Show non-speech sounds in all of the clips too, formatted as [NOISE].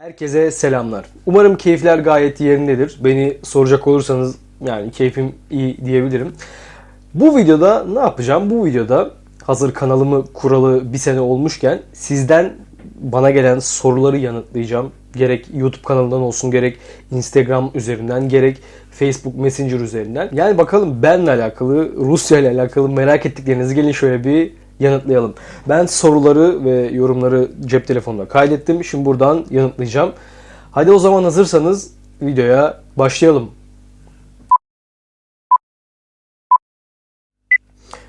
Herkese selamlar. Umarım keyifler gayet yerindedir. Beni soracak olursanız yani keyfim iyi diyebilirim. Bu videoda ne yapacağım? Bu videoda hazır kanalımı kuralı bir sene olmuşken sizden bana gelen soruları yanıtlayacağım. Gerek YouTube kanalından olsun, gerek Instagram üzerinden, gerek Facebook Messenger üzerinden. Yani bakalım benle alakalı, Rusya ile alakalı merak ettiklerinizi gelin şöyle bir yanıtlayalım. Ben soruları ve yorumları cep telefonuna kaydettim. Şimdi buradan yanıtlayacağım. Hadi o zaman hazırsanız videoya başlayalım.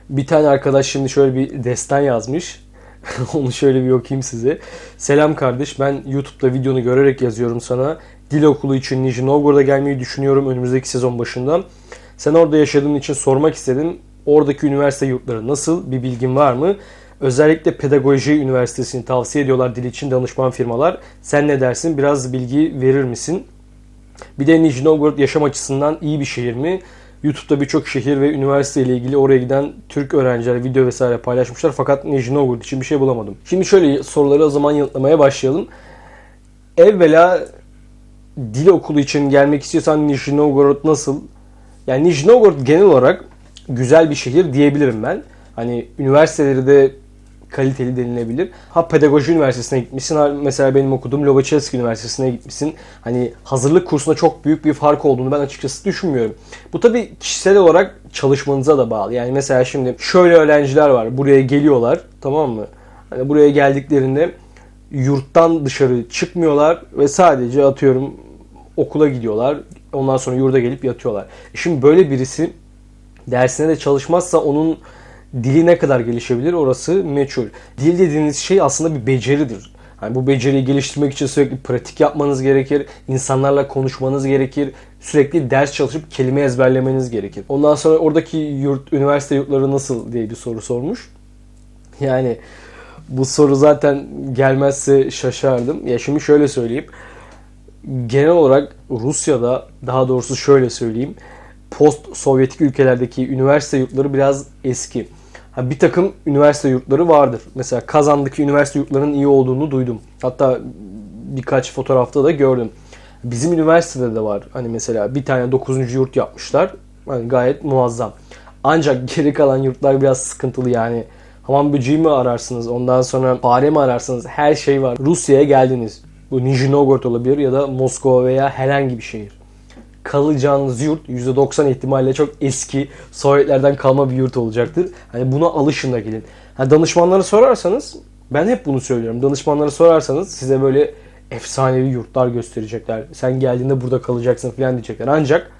Bir tane arkadaş şimdi şöyle bir destan yazmış. [LAUGHS] Onu şöyle bir okuyayım size. Selam kardeş ben YouTube'da videonu görerek yazıyorum sana. Dil okulu için Nijni Novgorod'a gelmeyi düşünüyorum önümüzdeki sezon başında. Sen orada yaşadığın için sormak istedim. Oradaki üniversite yurtları nasıl? Bir bilgin var mı? Özellikle Pedagoji Üniversitesi'ni tavsiye ediyorlar dil için danışman firmalar. Sen ne dersin? Biraz bilgi verir misin? Bir de Nijni Novgorod yaşam açısından iyi bir şehir mi? YouTube'da birçok şehir ve üniversite ile ilgili oraya giden Türk öğrenciler video vesaire paylaşmışlar fakat Nijni Novgorod için bir şey bulamadım. Şimdi şöyle soruları o zaman yanıtlamaya başlayalım. Evvela dil okulu için gelmek istiyorsan Nijni Novgorod nasıl? Yani Nijni Novgorod genel olarak güzel bir şehir diyebilirim ben. Hani üniversiteleri de kaliteli denilebilir. Ha pedagoji üniversitesine gitmişsin. Ha mesela benim okuduğum Lobachevski Üniversitesi'ne gitmişsin. Hani hazırlık kursunda çok büyük bir fark olduğunu ben açıkçası düşünmüyorum. Bu tabii kişisel olarak çalışmanıza da bağlı. Yani mesela şimdi şöyle öğrenciler var. Buraya geliyorlar. Tamam mı? Hani buraya geldiklerinde yurttan dışarı çıkmıyorlar ve sadece atıyorum okula gidiyorlar. Ondan sonra yurda gelip yatıyorlar. E Şimdi böyle birisi dersine de çalışmazsa onun dili ne kadar gelişebilir orası meçhul. Dil dediğiniz şey aslında bir beceridir. Yani bu beceriyi geliştirmek için sürekli pratik yapmanız gerekir. insanlarla konuşmanız gerekir. Sürekli ders çalışıp kelime ezberlemeniz gerekir. Ondan sonra oradaki yurt, üniversite yurtları nasıl diye bir soru sormuş. Yani bu soru zaten gelmezse şaşardım. Ya şimdi şöyle söyleyeyim. Genel olarak Rusya'da daha doğrusu şöyle söyleyeyim. Post Sovyetik ülkelerdeki üniversite yurtları biraz eski. Ha, bir takım üniversite yurtları vardır. Mesela Kazan'daki üniversite yurtlarının iyi olduğunu duydum. Hatta birkaç fotoğrafta da gördüm. Bizim üniversitede de var. Hani mesela bir tane 9. yurt yapmışlar. Hani gayet muazzam. Ancak [LAUGHS] geri kalan yurtlar biraz sıkıntılı yani. Hamam böceği mi ararsınız? Ondan sonra fare mi ararsınız? Her şey var. Rusya'ya geldiniz. Bu Nijni Novgorod olabilir ya da Moskova veya herhangi bir şehir kalacağınız yurt %90 ihtimalle çok eski Sovyetlerden kalma bir yurt olacaktır. Hani buna alışın da gelin. Ha, danışmanlara sorarsanız ben hep bunu söylüyorum. Danışmanlara sorarsanız size böyle efsanevi yurtlar gösterecekler. Sen geldiğinde burada kalacaksın falan diyecekler. Ancak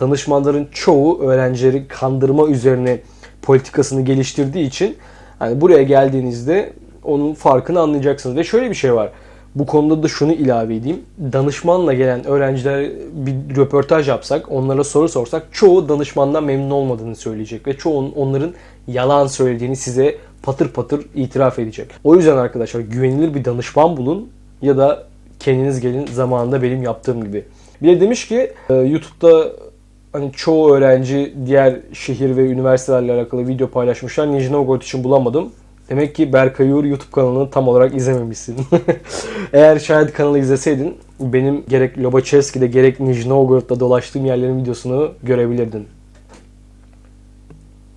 danışmanların çoğu öğrencileri kandırma üzerine politikasını geliştirdiği için hani buraya geldiğinizde onun farkını anlayacaksınız. Ve şöyle bir şey var. Bu konuda da şunu ilave edeyim. Danışmanla gelen öğrenciler bir röportaj yapsak, onlara soru sorsak çoğu danışmandan memnun olmadığını söyleyecek ve çoğu onların yalan söylediğini size patır patır itiraf edecek. O yüzden arkadaşlar güvenilir bir danışman bulun ya da kendiniz gelin zamanında benim yaptığım gibi. Bir de demiş ki e, YouTube'da hani çoğu öğrenci diğer şehir ve üniversitelerle alakalı video paylaşmışlar. Nijni Novgorod için bulamadım. Demek ki Berkay Uğur YouTube kanalını tam olarak izlememişsin. [LAUGHS] Eğer şayet kanalı izleseydin benim gerek Lobachevski'de gerek Nijni dolaştığım yerlerin videosunu görebilirdin.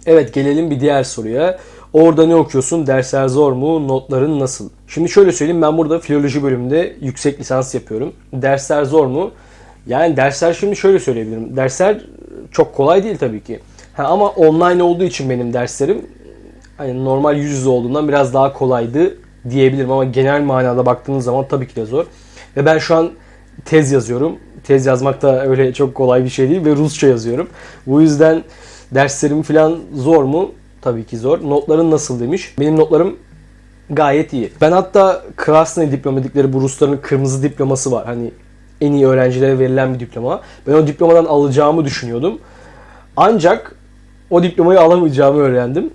Evet gelelim bir diğer soruya. Orada ne okuyorsun? Dersler zor mu? Notların nasıl? Şimdi şöyle söyleyeyim ben burada filoloji bölümünde yüksek lisans yapıyorum. Dersler zor mu? Yani dersler şimdi şöyle söyleyebilirim. Dersler çok kolay değil tabii ki. Ha, ama online olduğu için benim derslerim hani normal yüz yüze olduğundan biraz daha kolaydı diyebilirim ama genel manada baktığınız zaman tabii ki de zor. Ve ben şu an tez yazıyorum. Tez yazmak da öyle çok kolay bir şey değil ve Rusça yazıyorum. Bu yüzden derslerim falan zor mu? Tabii ki zor. Notların nasıl demiş. Benim notlarım gayet iyi. Ben hatta Krasny diploma dedikleri bu Rusların kırmızı diploması var. Hani en iyi öğrencilere verilen bir diploma. Ben o diplomadan alacağımı düşünüyordum. Ancak o diplomayı alamayacağımı öğrendim.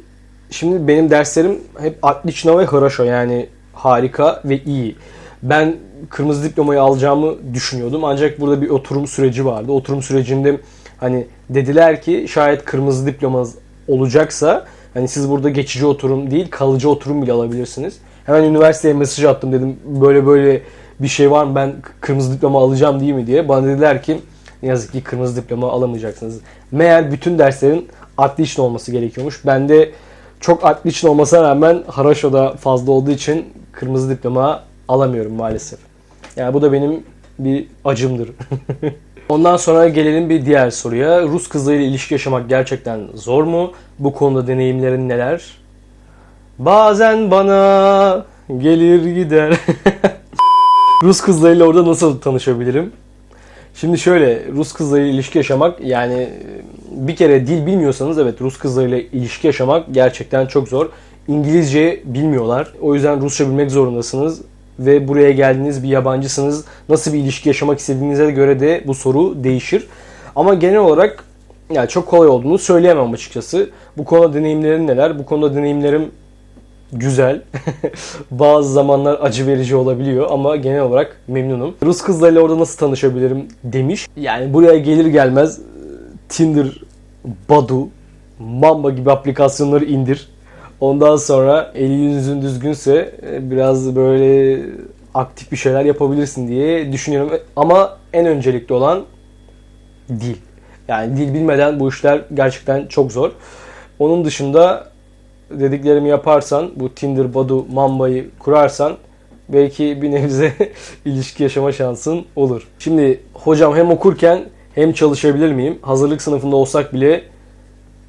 Şimdi benim derslerim hep Atliçna ve Hroşo yani harika ve iyi. Ben kırmızı diplomayı alacağımı düşünüyordum ancak burada bir oturum süreci vardı. Oturum sürecinde hani dediler ki şayet kırmızı diplomanız olacaksa hani siz burada geçici oturum değil kalıcı oturum bile alabilirsiniz. Hemen üniversiteye mesaj attım dedim böyle böyle bir şey var mı ben kırmızı diploma alacağım değil mi diye. Bana dediler ki ne yazık ki kırmızı diploma alamayacaksınız. Meğer bütün derslerin adli için olması gerekiyormuş. Ben de çok adli için olmasına rağmen haraşoda fazla olduğu için kırmızı diploma alamıyorum maalesef. Yani bu da benim bir acımdır. [LAUGHS] Ondan sonra gelelim bir diğer soruya. Rus kızlarıyla ilişki yaşamak gerçekten zor mu? Bu konuda deneyimlerin neler? Bazen bana gelir gider. [LAUGHS] Rus kızlarıyla orada nasıl tanışabilirim? Şimdi şöyle Rus kızlarıyla ilişki yaşamak yani e, bir kere dil bilmiyorsanız evet Rus kızlarıyla ilişki yaşamak gerçekten çok zor. İngilizce bilmiyorlar. O yüzden Rusça bilmek zorundasınız ve buraya geldiğiniz bir yabancısınız. Nasıl bir ilişki yaşamak istediğinize göre de bu soru değişir. Ama genel olarak yani çok kolay olduğunu söyleyemem açıkçası. Bu konuda deneyimlerim neler? Bu konuda deneyimlerim güzel. [LAUGHS] Bazı zamanlar acı verici olabiliyor ama genel olarak memnunum. Rus kızlarıyla orada nasıl tanışabilirim demiş. Yani buraya gelir gelmez e, Tinder, Badu, Mamba gibi aplikasyonları indir. Ondan sonra eli yüzün düzgünse e, biraz böyle aktif bir şeyler yapabilirsin diye düşünüyorum. Ama en öncelikli olan dil. Yani dil bilmeden bu işler gerçekten çok zor. Onun dışında dediklerimi yaparsan, bu Tinder, Badu, Mamba'yı kurarsan belki bir nebze [LAUGHS] ilişki yaşama şansın olur. Şimdi hocam hem okurken hem çalışabilir miyim? Hazırlık sınıfında olsak bile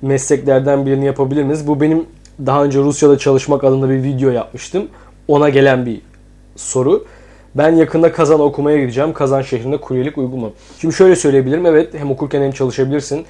mesleklerden birini yapabilir miyiz? Bu benim daha önce Rusya'da çalışmak adında bir video yapmıştım. Ona gelen bir soru. Ben yakında Kazan okumaya gideceğim. Kazan şehrinde kuryelik uygun mu? Şimdi şöyle söyleyebilirim. Evet hem okurken hem çalışabilirsin.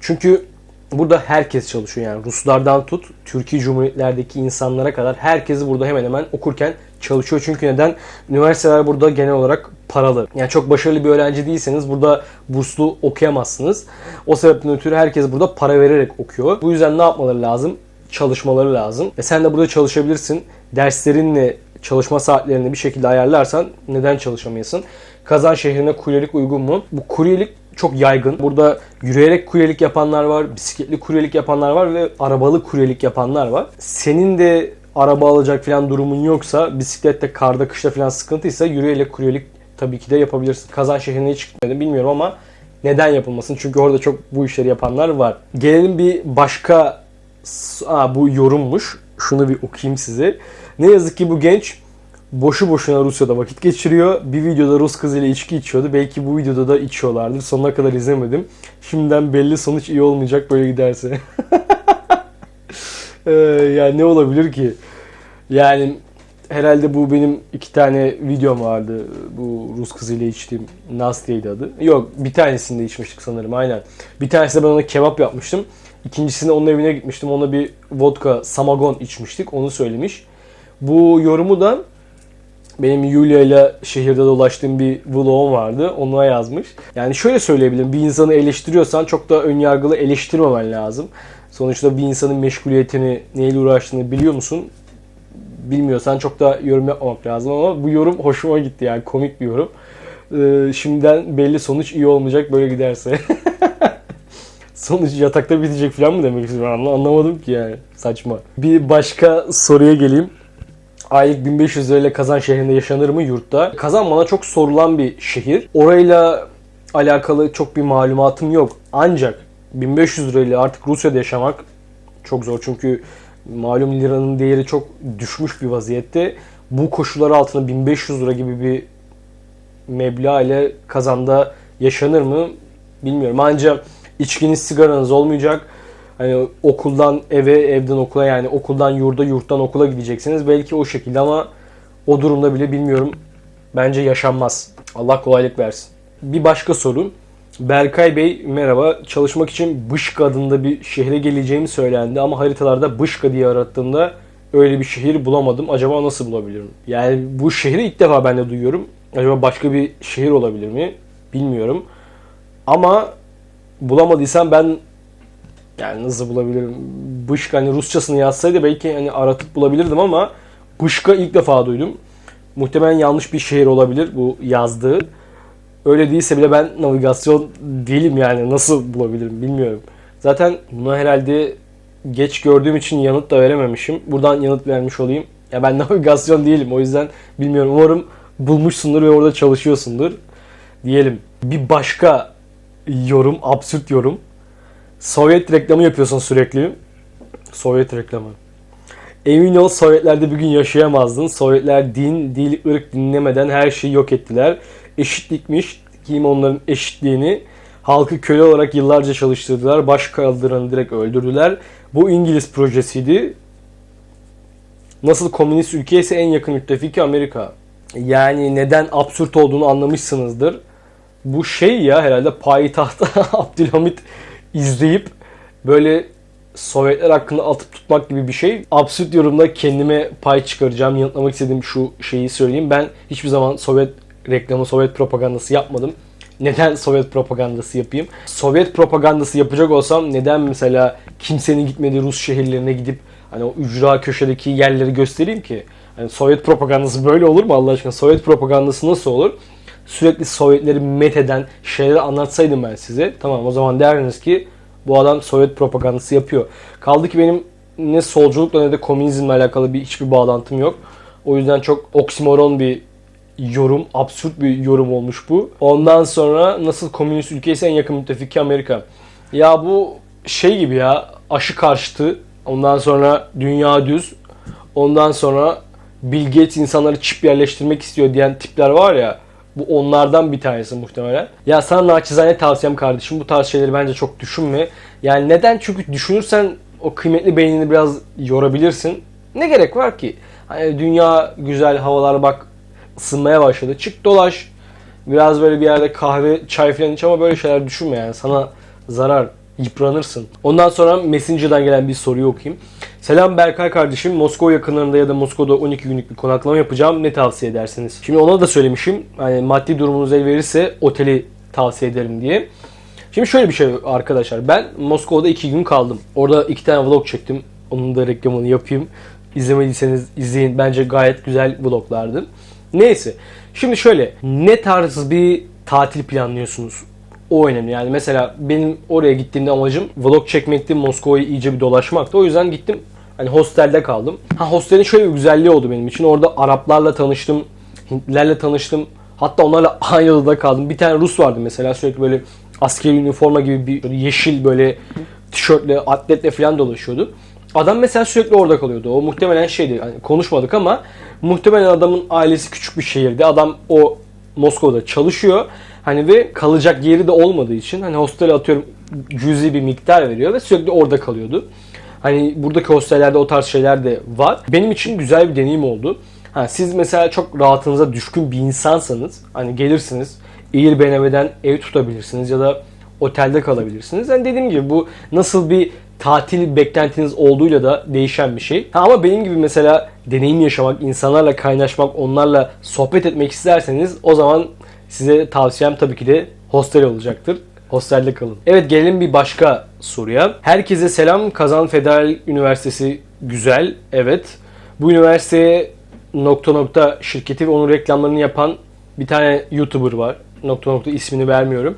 Çünkü burada herkes çalışıyor yani. Ruslardan tut, Türkiye Cumhuriyetlerdeki insanlara kadar herkesi burada hemen hemen okurken çalışıyor. Çünkü neden? Üniversiteler burada genel olarak paralı. Yani çok başarılı bir öğrenci değilseniz burada burslu okuyamazsınız. O sebepten ötürü herkes burada para vererek okuyor. Bu yüzden ne yapmaları lazım? Çalışmaları lazım. E sen de burada çalışabilirsin. Derslerinle çalışma saatlerini bir şekilde ayarlarsan neden çalışamayasın? Kazan şehrine kuryelik uygun mu? Bu kuryelik çok yaygın. Burada yürüyerek kuryelik yapanlar var, bisikletli kuryelik yapanlar var ve arabalı kuryelik yapanlar var. Senin de araba alacak falan durumun yoksa, bisiklette, karda, kışta falan sıkıntıysa yürüyerek kuryelik tabii ki de yapabilirsin. Kazan şehrine hiç gitmedim bilmiyorum ama neden yapılmasın? Çünkü orada çok bu işleri yapanlar var. Gelelim bir başka Aa, bu yorummuş. Şunu bir okuyayım size. Ne yazık ki bu genç boşu boşuna Rusya'da vakit geçiriyor. Bir videoda Rus kızıyla içki içiyordu. Belki bu videoda da içiyorlardır. Sonuna kadar izlemedim. Şimdiden belli sonuç iyi olmayacak böyle giderse. [LAUGHS] ee, yani ne olabilir ki? Yani herhalde bu benim iki tane videom vardı. Bu Rus kızıyla içtiğim Nastya'ydı adı. Yok bir tanesinde içmiştik sanırım aynen. Bir tanesinde ben ona kebap yapmıştım. İkincisinde onun evine gitmiştim. Ona bir vodka samagon içmiştik. Onu söylemiş. Bu yorumu da benim Yulia ile şehirde dolaştığım bir vlogum vardı. Ona yazmış. Yani şöyle söyleyebilirim. Bir insanı eleştiriyorsan çok da önyargılı eleştirmemen lazım. Sonuçta bir insanın meşguliyetini, neyle uğraştığını biliyor musun? Bilmiyorsan çok da yorum yapmamak lazım ama bu yorum hoşuma gitti yani komik bir yorum. Ee, şimdiden belli sonuç iyi olmayacak böyle giderse. [LAUGHS] sonuç yatakta bitecek falan mı demek istiyorum anlamadım ki yani saçma. Bir başka soruya geleyim. Aylık 1500 lirayla Kazan şehrinde yaşanır mı yurtta? Kazan bana çok sorulan bir şehir. Orayla alakalı çok bir malumatım yok. Ancak 1500 lirayla artık Rusya'da yaşamak çok zor. Çünkü malum liranın değeri çok düşmüş bir vaziyette. Bu koşullar altında 1500 lira gibi bir meblağ ile Kazan'da yaşanır mı bilmiyorum. Ancak içkiniz sigaranız olmayacak. Hani okuldan eve, evden okula yani okuldan yurda, yurttan okula gideceksiniz. Belki o şekilde ama o durumda bile bilmiyorum. Bence yaşanmaz. Allah kolaylık versin. Bir başka soru. Berkay Bey merhaba. Çalışmak için Bışka adında bir şehre geleceğimi söylendi ama haritalarda Bışka diye arattığımda öyle bir şehir bulamadım. Acaba nasıl bulabilirim? Yani bu şehri ilk defa ben de duyuyorum. Acaba başka bir şehir olabilir mi? Bilmiyorum. Ama bulamadıysam ben yani nasıl bulabilirim? Bışka hani Rusçasını yazsaydı belki hani aratıp bulabilirdim ama Bışka ilk defa duydum. Muhtemelen yanlış bir şehir olabilir bu yazdığı. Öyle değilse bile ben navigasyon değilim yani nasıl bulabilirim bilmiyorum. Zaten bunu herhalde geç gördüğüm için yanıt da verememişim. Buradan yanıt vermiş olayım. Ya ben [LAUGHS] navigasyon değilim o yüzden bilmiyorum. Umarım bulmuşsundur ve orada çalışıyorsundur diyelim. Bir başka yorum, absürt yorum. Sovyet reklamı yapıyorsun sürekli. Sovyet reklamı. Emin ol Sovyetlerde bir gün yaşayamazdın. Sovyetler din, dil, ırk dinlemeden her şeyi yok ettiler. Eşitlikmiş. Kim onların eşitliğini halkı köle olarak yıllarca çalıştırdılar. Baş kaldıranı direkt öldürdüler. Bu İngiliz projesiydi. Nasıl komünist ülke en yakın müttefiki Amerika. Yani neden absürt olduğunu anlamışsınızdır. Bu şey ya herhalde payitahta [LAUGHS] Abdülhamit izleyip böyle Sovyetler hakkında atıp tutmak gibi bir şey. Absürt yorumda kendime pay çıkaracağım. Yanıtlamak istediğim şu şeyi söyleyeyim. Ben hiçbir zaman Sovyet reklamı, Sovyet propagandası yapmadım. Neden Sovyet propagandası yapayım? Sovyet propagandası yapacak olsam neden mesela kimsenin gitmediği Rus şehirlerine gidip hani o ücra köşedeki yerleri göstereyim ki? Hani Sovyet propagandası böyle olur mu Allah aşkına? Sovyet propagandası nasıl olur? Sürekli Sovyetleri metheden şeyleri anlatsaydım ben size. Tamam o zaman derdiniz ki bu adam Sovyet propagandası yapıyor. Kaldı ki benim ne solculukla ne de komünizmle alakalı bir hiçbir bağlantım yok. O yüzden çok oksimoron bir yorum, absürt bir yorum olmuş bu. Ondan sonra nasıl komünist ülkeyse en yakın müttefiki Amerika. Ya bu şey gibi ya aşı karşıtı. Ondan sonra dünya düz. Ondan sonra Bill Gates insanları çip yerleştirmek istiyor diyen tipler var ya. Bu onlardan bir tanesi muhtemelen. Ya sana naçizane tavsiyem kardeşim bu tarz şeyleri bence çok düşünme. Yani neden? Çünkü düşünürsen o kıymetli beynini biraz yorabilirsin. Ne gerek var ki? Hani dünya güzel havalar bak ısınmaya başladı. Çık dolaş. Biraz böyle bir yerde kahve, çay falan iç ama böyle şeyler düşünme yani. Sana zarar, yıpranırsın. Ondan sonra Messenger'dan gelen bir soruyu okuyayım. Selam Berkay kardeşim. Moskova yakınlarında ya da Moskova'da 12 günlük bir konaklama yapacağım. Ne tavsiye edersiniz? Şimdi ona da söylemişim. Hani maddi durumunuz el verirse oteli tavsiye ederim diye. Şimdi şöyle bir şey arkadaşlar. Ben Moskova'da 2 gün kaldım. Orada 2 tane vlog çektim. Onun da reklamını yapayım. İzlemediyseniz izleyin. Bence gayet güzel vloglardı. Neyse. Şimdi şöyle. Ne tarz bir tatil planlıyorsunuz? O önemli. Yani mesela benim oraya gittiğimde amacım vlog çekmekti. Moskova'yı iyice bir dolaşmaktı. O yüzden gittim. Hani hostelde kaldım. Ha hostelin şöyle bir güzelliği oldu benim için. Orada Araplarla tanıştım. Hintlilerle tanıştım. Hatta onlarla [LAUGHS] aynı odada kaldım. Bir tane Rus vardı mesela sürekli böyle askeri üniforma gibi bir yeşil böyle tişörtle, atletle falan dolaşıyordu. Adam mesela sürekli orada kalıyordu. O muhtemelen şeydi. Hani konuşmadık ama muhtemelen adamın ailesi küçük bir şehirde. Adam o Moskova'da çalışıyor. Hani ve kalacak yeri de olmadığı için hani hostele atıyorum cüzi bir miktar veriyor ve sürekli orada kalıyordu. Hani buradaki hostellerde o tarz şeyler de var. Benim için güzel bir deneyim oldu. Ha, siz mesela çok rahatınıza düşkün bir insansanız hani gelirsiniz Airbnb'den ev tutabilirsiniz ya da otelde kalabilirsiniz. Yani dediğim gibi bu nasıl bir tatil beklentiniz olduğuyla da değişen bir şey. Ha, ama benim gibi mesela deneyim yaşamak, insanlarla kaynaşmak, onlarla sohbet etmek isterseniz o zaman size tavsiyem tabii ki de hostel olacaktır. Hostelde kalın. Evet gelelim bir başka soruya. Herkese selam. Kazan Federal Üniversitesi güzel. Evet. Bu üniversiteye nokta nokta şirketi ve onun reklamlarını yapan bir tane YouTuber var. Nokta nokta ismini vermiyorum.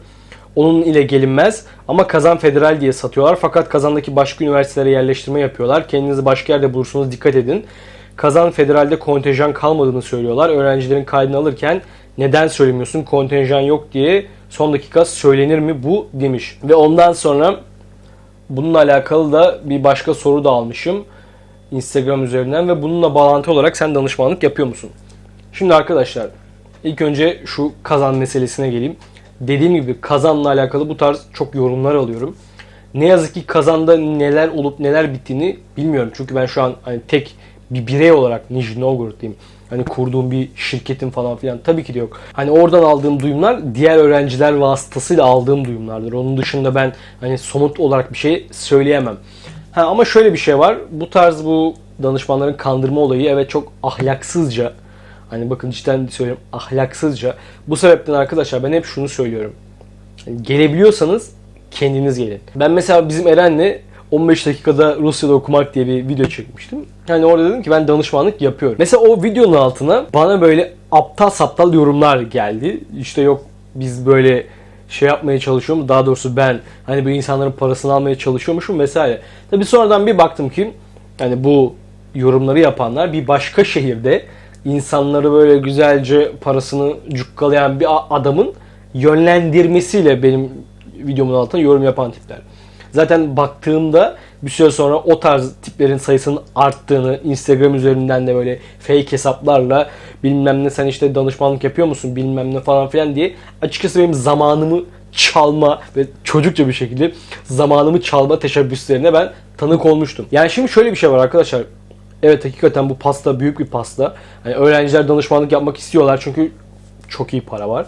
Onun ile gelinmez ama Kazan Federal diye satıyorlar. Fakat Kazan'daki başka üniversitelere yerleştirme yapıyorlar. Kendinizi başka yerde bulursunuz dikkat edin. Kazan Federal'de kontenjan kalmadığını söylüyorlar. Öğrencilerin kaydını alırken neden söylemiyorsun kontenjan yok diye son dakika söylenir mi bu demiş. Ve ondan sonra bununla alakalı da bir başka soru da almışım. Instagram üzerinden ve bununla bağlantı olarak sen danışmanlık yapıyor musun? Şimdi arkadaşlar ilk önce şu kazan meselesine geleyim. Dediğim gibi kazanla alakalı bu tarz çok yorumlar alıyorum. Ne yazık ki kazanda neler olup neler bittiğini bilmiyorum. Çünkü ben şu an hani tek bir birey olarak Nijni Novgorod'dayım. Hani kurduğum bir şirketim falan filan tabii ki de yok. Hani oradan aldığım duyumlar diğer öğrenciler vasıtasıyla aldığım duyumlardır. Onun dışında ben hani somut olarak bir şey söyleyemem. Ha, ama şöyle bir şey var. Bu tarz bu danışmanların kandırma olayı evet çok ahlaksızca Hani bakın cidden söylüyorum ahlaksızca. Bu sebepten arkadaşlar ben hep şunu söylüyorum. Yani gelebiliyorsanız kendiniz gelin. Ben mesela bizim Eren'le 15 dakikada Rusya'da okumak diye bir video çekmiştim. Yani orada dedim ki ben danışmanlık yapıyorum. Mesela o videonun altına bana böyle aptal saptal yorumlar geldi. İşte yok biz böyle şey yapmaya çalışıyorum. Daha doğrusu ben hani bir insanların parasını almaya çalışıyormuşum vesaire. Tabi sonradan bir baktım ki hani bu yorumları yapanlar bir başka şehirde insanları böyle güzelce parasını cukkalayan bir adamın yönlendirmesiyle benim videomun altına yorum yapan tipler. Zaten baktığımda bir süre sonra o tarz tiplerin sayısının arttığını Instagram üzerinden de böyle fake hesaplarla bilmem ne sen işte danışmanlık yapıyor musun bilmem ne falan filan diye açıkçası benim zamanımı çalma ve çocukça bir şekilde zamanımı çalma teşebbüslerine ben tanık olmuştum. Yani şimdi şöyle bir şey var arkadaşlar. Evet hakikaten bu pasta büyük bir pasta. Hani öğrenciler danışmanlık yapmak istiyorlar çünkü çok iyi para var.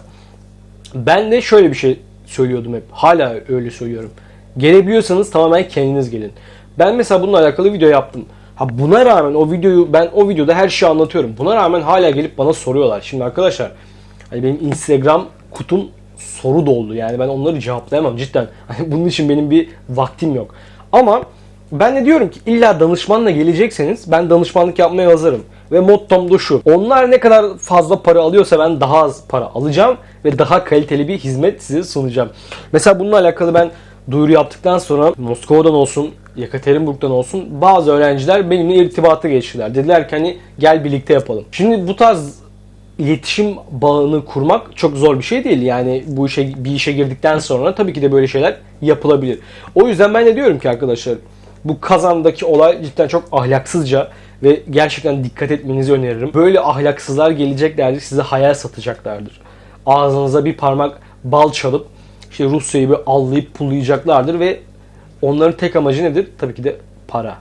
Ben de şöyle bir şey söylüyordum hep. Hala öyle söylüyorum. Gelebiliyorsanız tamamen kendiniz gelin. Ben mesela bununla alakalı video yaptım. Ha buna rağmen o videoyu ben o videoda her şeyi anlatıyorum. Buna rağmen hala gelip bana soruyorlar. Şimdi arkadaşlar hani benim Instagram kutum soru doldu. Yani ben onları cevaplayamam cidden. [LAUGHS] Hani bunun için benim bir vaktim yok. Ama ben de diyorum ki illa danışmanla gelecekseniz ben danışmanlık yapmaya hazırım. Ve mottom da şu. Onlar ne kadar fazla para alıyorsa ben daha az para alacağım ve daha kaliteli bir hizmet size sunacağım. Mesela bununla alakalı ben duyuru yaptıktan sonra Moskova'dan olsun, Yekaterinburg'dan olsun bazı öğrenciler benimle irtibata geçtiler. Dediler ki hani gel birlikte yapalım. Şimdi bu tarz iletişim bağını kurmak çok zor bir şey değil. Yani bu işe bir işe girdikten sonra tabii ki de böyle şeyler yapılabilir. O yüzden ben de diyorum ki arkadaşlar bu kazandaki olay cidden çok ahlaksızca ve gerçekten dikkat etmenizi öneririm. Böyle ahlaksızlar geleceklerdir, size hayal satacaklardır. Ağzınıza bir parmak bal çalıp işte Rusya'yı bir allayıp pullayacaklardır ve onların tek amacı nedir? Tabii ki de para.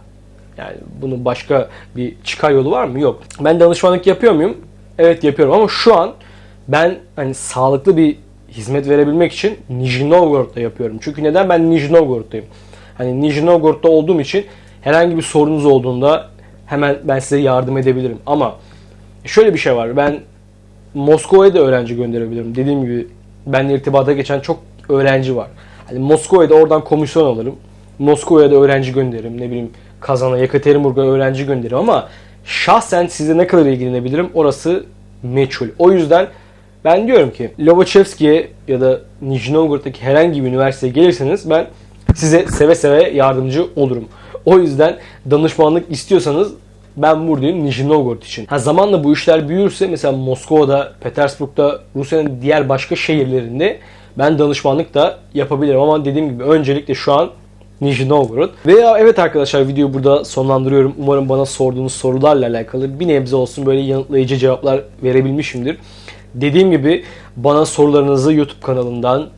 Yani bunun başka bir çıkar yolu var mı? Yok. Ben danışmanlık yapıyor muyum? Evet yapıyorum ama şu an ben hani sağlıklı bir hizmet verebilmek için Nijni Novgorod'da yapıyorum. Çünkü neden? Ben Nijni Novgorod'dayım. Hani Nijni Novgorod'da olduğum için herhangi bir sorunuz olduğunda hemen ben size yardım edebilirim. Ama şöyle bir şey var. Ben Moskova'ya da öğrenci gönderebilirim. Dediğim gibi benimle irtibata geçen çok öğrenci var. Hani Moskova'ya da oradan komisyon alırım. Moskova'ya da öğrenci gönderirim. Ne bileyim Kazan'a, Yekaterinburg'a öğrenci gönderirim ama şahsen size ne kadar ilgilenebilirim orası meçhul. O yüzden ben diyorum ki Lobachevski'ye ya da Nijni Novgorod'daki herhangi bir üniversiteye gelirseniz ben size seve seve yardımcı olurum. O yüzden danışmanlık istiyorsanız ben buradayım Nijni Novgorod için. Ha zamanla bu işler büyürse mesela Moskova'da, Petersburg'da, Rusya'nın diğer başka şehirlerinde ben danışmanlık da yapabilirim ama dediğim gibi öncelikle şu an Nijni Novgorod. Ve evet arkadaşlar videoyu burada sonlandırıyorum. Umarım bana sorduğunuz sorularla alakalı bir nebze olsun böyle yanıtlayıcı cevaplar verebilmişimdir. Dediğim gibi bana sorularınızı YouTube kanalından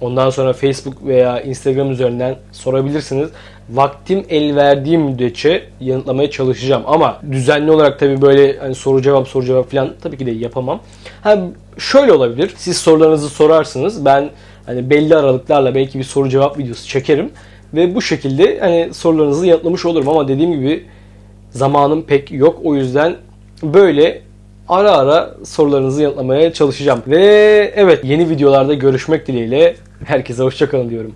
ondan sonra Facebook veya Instagram üzerinden sorabilirsiniz. Vaktim el verdiği müddetçe yanıtlamaya çalışacağım. Ama düzenli olarak tabii böyle hani soru cevap soru cevap falan tabii ki de yapamam. Ha şöyle olabilir. Siz sorularınızı sorarsınız. Ben hani belli aralıklarla belki bir soru cevap videosu çekerim ve bu şekilde hani sorularınızı yanıtlamış olurum ama dediğim gibi zamanım pek yok. O yüzden böyle ara ara sorularınızı yanıtlamaya çalışacağım. Ve evet yeni videolarda görüşmek dileğiyle herkese hoşçakalın diyorum.